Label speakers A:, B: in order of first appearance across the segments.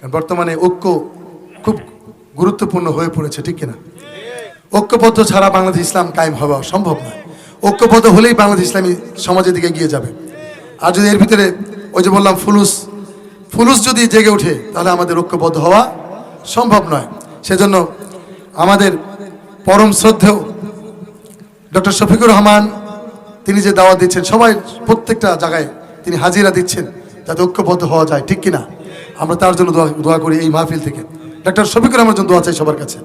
A: কারণ বর্তমানে ঐক্য খুব গুরুত্বপূর্ণ হয়ে পড়েছে, ঠিক কিনা? ঐক্যবদ্ধ ছাড়া বাংলাদেশ ইসলাম কায়েম হওয়া সম্ভব নয়। ঐক্যবদ্ধ হলেই বাংলাদেশ ইসলামী সমাজের দিকে এগিয়ে যাবে। আর যদি এর ভিতরে ওই যে বললাম ফুলুস ফুলুস যদি জেগে ওঠে, তাহলে আমাদের ঐক্যবদ্ধ হওয়া সম্ভব নয়। সেজন্য আমাদের পরম শ্রদ্ধেয় ডক্টর শফিকুর রহমান, তিনি যে দাওয়াত দিচ্ছেন, সবাই প্রত্যেকটা জায়গায় তিনি হাজিরা দিচ্ছেন, যাতে ঐক্যবদ্ধ হওয়া যায়, ঠিক কিনা? আমরা তার জন্য দোয়া দোয়া করি এই মাহফিল থেকে। ডক্টর শফিকুর রহমানের জন্য দোয়া চাই সবার কাছে।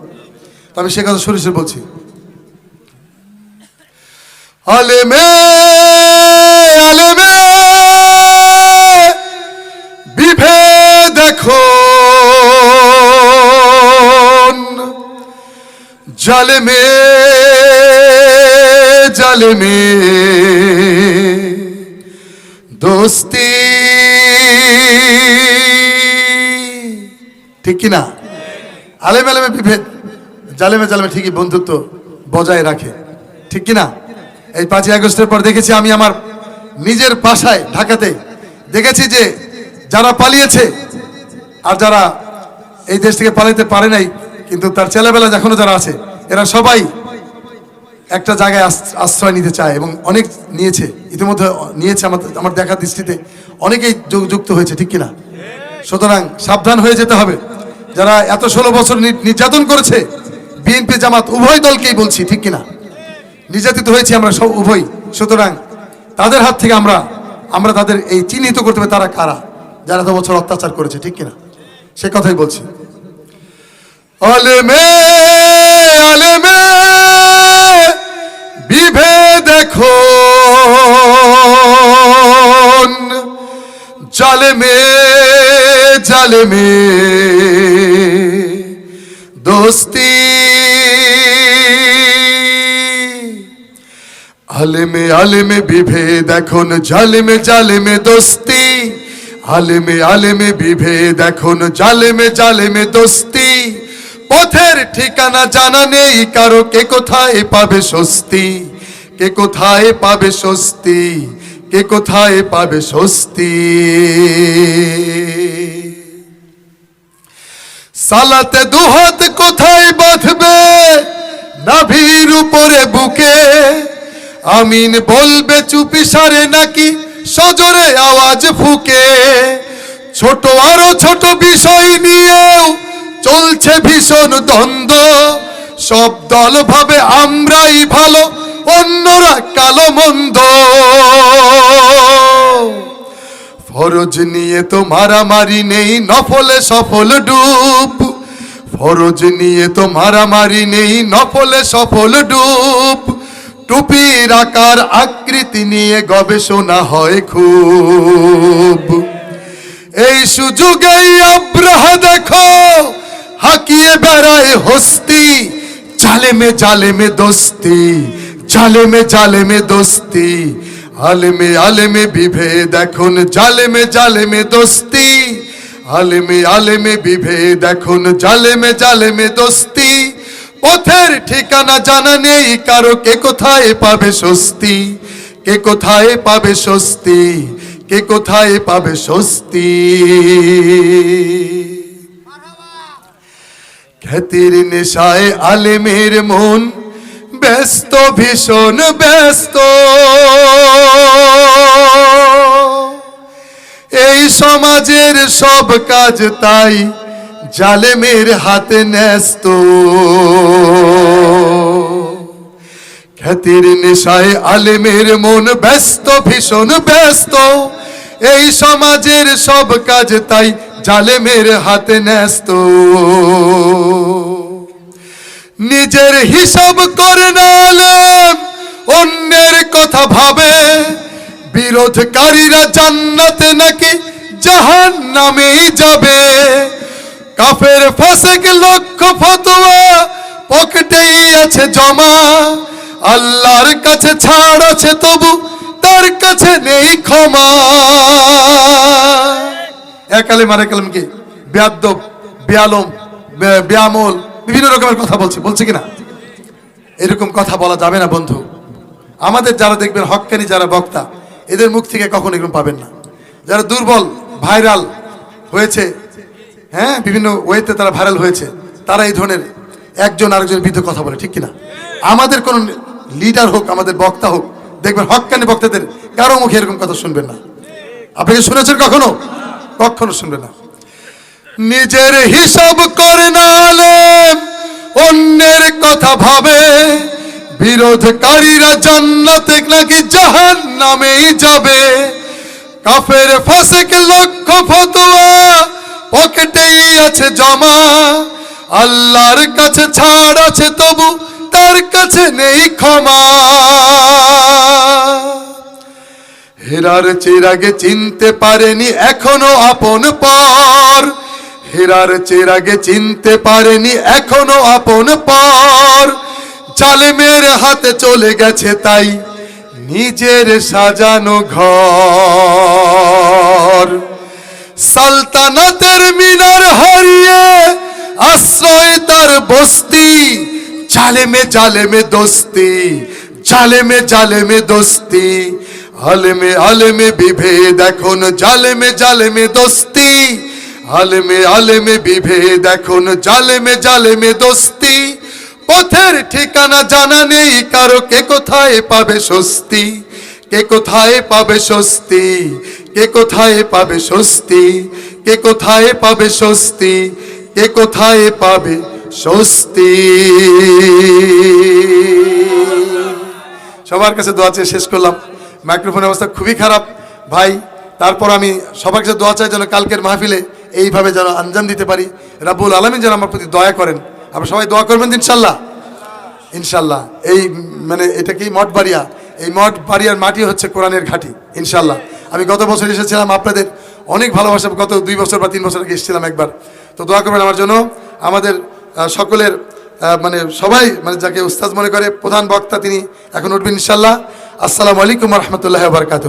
A: তো আমি সে কথা সরিষে বলছি। আলেমে আলেমে, বিভেদ এখন। জালেমে জালেমে, দোস্তি ঠিক কি না আলেম আলেমে বিভেদ। জালেমে জালেমে ঠিকই বন্ধুত্ব বজায় রাখে। ঠিক কি না এই পাঁচই আগস্টের পর দেখেছি আমি আমার নিজের বাসায়, ঢাকাতে, দেখেছি যে যারা পালিয়েছে, আর যারা এই দেশ থেকে পালাইতে পারে নাই, কিন্তু তার ছেলেবেলা এখনও যারা আছে, এরা সবাই একটা জায়গায় আশ্রয় নিতে চায় এবং অনেক নিয়েছে। ইতিমধ্যে নিয়েছে আমার আমার দেখার দৃষ্টিতে। অনেকেই যুক্ত হয়েছে, ঠিক কিনা? সুতরাং সাবধান হয়ে যেতে হবে। যারা এত ষোলো বছর নির্যাতন করেছে, বিএনপি জামাত উভয় দলকেই বলছি, ঠিক কিনা? নির্যাতিত হয়েছি আমরা সব উভয়। সুতরাং তাদের হাত থেকে আমরা আমরা তাদের এই চিহ্নিত করতে হবে তারা কারা, যারা এত বছর অত্যাচার করেছে, ঠিক কিনা? সে কথাই বলছি। আলেমে আলেমে, বিভেদ এখন। জালেমে জালেমে। দোস্তি আলেমে আলেমে বিভেদ এখন জালেমে জালেমে দোস্তি আলেমে আলেমে বিভেদ এখন জালেমে জালেমে দোস্তি পথের ঠিকানা জানা নেই কারও, কে কোথায় পাবে স্বস্তি? কে কোথায় পাবে স্বস্তি? কে কোথায় পাবে স্বস্তি? সালাতে দুহাত কোথায় বাঁধবে? নাভির উপরে বুকে। আমিন বলবে, চুপি সারে নাকি সজরে আওয়াজ ফুকে? ছোট আরও ছোট বিষয় নিয়েও চলছে ভীষণ দ্বন্দ্ব। সব দল ভাবে আমরাই ভালো, অন্যরা কালো মন্দ। ফরজ নিয়ে তো মারামারি নেই, নফলে সফল ডুব। ফরজ নিয়ে তো মারামারি নেই, নফলে সফল ডুব। টুপির আকার আকৃতি নিয়ে গবেষণা হয় খুব। এই সুযোগেই আব্রাহা দেখো, হাকিয়ে বেড়ায় হস্তি। জালেমে জালেমে দোস্তি, জালেমে জালেমে দোস্তি। আলেমে আলেমে বিভেদ, এখন জালেমে জালেমে দোস্তি। আলেমে আলেমে বিভেদ, এখন জালেমে জালেমে দোস্তি। পথের ঠিকানা জানা নেই, কারও কে কোথায় পাবে স্বস্তি? কে কোথায় পাবে স্বস্তি? কে কোথায় পাবে স্বস্তি? খ্যাতির নেশায় আলেমের মন ব্যস্ত, ভীষণ ব্যস্ত। এই সমাজের সব কাজ তাই জালেমের হাতে ন্যস্ত। খ্যাতির নেশায় আলেমের মন ব্যস্ত, ভীষণ ব্যস্ত। এই সমাজের সব কাজ তাই জালেমের হাতে ন্যস্ত। নিজের হিসাব করে না অন্যের কথা ভাবে। বিরোধকারীরা জান্নাতে নাকি জাহান নামেই যাবে। কাফের ফাসেক লক্ষ ফতোয়া পকেটেই আছে জমা। আল্লাহর কাছে ছাড় আছে তবু তার কাছে নেই ক্ষমা। এক আলেম আর এক আলেমকে বেয়াদ্দব, বেয়ালম বেয়ামল বিভিন্ন রকমের কথা বলছে বলছে কিনা? এরকম কথা বলা যাবে না, বন্ধু। আমাদের যারা দেখবেন হক্কানি, যারা বক্তা, এদের মুখ থেকে কখনো এরকম পাবেন না। যারা দুর্বল, ভাইরাল হয়েছে হ্যাঁ বিভিন্ন ওয়েতে তারা ভাইরাল হয়েছে, তারা এই ধরনের একজন আরেকজনের বিরুদ্ধে কথা বলে, ঠিক কিনা? আমাদের কোন লিডার হোক, আমাদের বক্তা হোক, দেখবেন হকানি বক্তাদের কারও মুখে এরকম কথা শুনবেন না। আপনি কি শুনেছেন কখনো? কখনো শুনবেন না। নিজের হিসাব করে না আলেম, অন্যের কথা ভাবে। বিরোধকারীরা জান্নাতে নাকি জাহান নামেই যাবে। কাফের ফাসেক লক্ষ ফতোয়া পকেটেই আছে জমা। আল্লাহর কাছে ছাড় আছে তবু তার কাছে নেই ক্ষমা। হেরার চেরাগে চিনতে পারেনি এখনও আপন পর। হেরার চেরাগে চিনতে পারেনি, এখনও আপন পর। জালেমের হাতে চলে গেছে তাই নিজের সাজানো ঘর। সালতানাতের মিনার হারিয়ে আশ্রয় তার বস্তি। জালেমে জালেমে দোস্তি, জালেমে জালেমে দোস্তি। আলেমে আলেমে বিভেদ এখন, জালেমে জালেমে দোস্তি। আলেমে আলেমে বিভেদ, এখন জালেমে জালেমে দোস্তি। পথের ঠিকানা জানা নেই, কারও কে কোথায় পাবে স্বস্তি? কে কোথায় পাবে স্বস্তি? কে কোথায় পাবে স্বস্তি? কে কোথায় পাবে স্বস্তি? কে কোথায় পাবে স্বস্তি? সবার কাছে দোয়া চেয়ে শেষ করলাম। মাইক্রোফোনের অবস্থা খুবই খারাপ। ভাই, তারপর আমি সবার কাছে দোয়া চাই যেন কালকের মাহফিলে এইভাবে যেন আঞ্জাম দিতে পারি, রাব্বুল আলমী যেন আমার প্রতি দয়া করেন। আপনারা সবাই দোয়া করবেন ইনশাল্লাহ। ইনশাল্লাহ। এই মানে এটা কি মঠ বাড়িয়া? এই মঠ বাড়িয়ার মাটি হচ্ছে কোরআনের ঘাটি, ইনশাল্লাহ। আমি গত বছর এসেছিলাম আপনাদের, অনেক ভালোবাসা, গত দুই বছর বা তিন বছর আগে এসেছিলাম একবার। তো দোয়া করবেন আমার জন্য। আমাদের সকলের মানে সবাই মানে যাকে উস্তাদ মনে করে, প্রধান বক্তা তিনি এখন উঠবেন ইনশাল্লাহ। আসসালামু আলাইকুম রহমতুল্লাহ বারকাত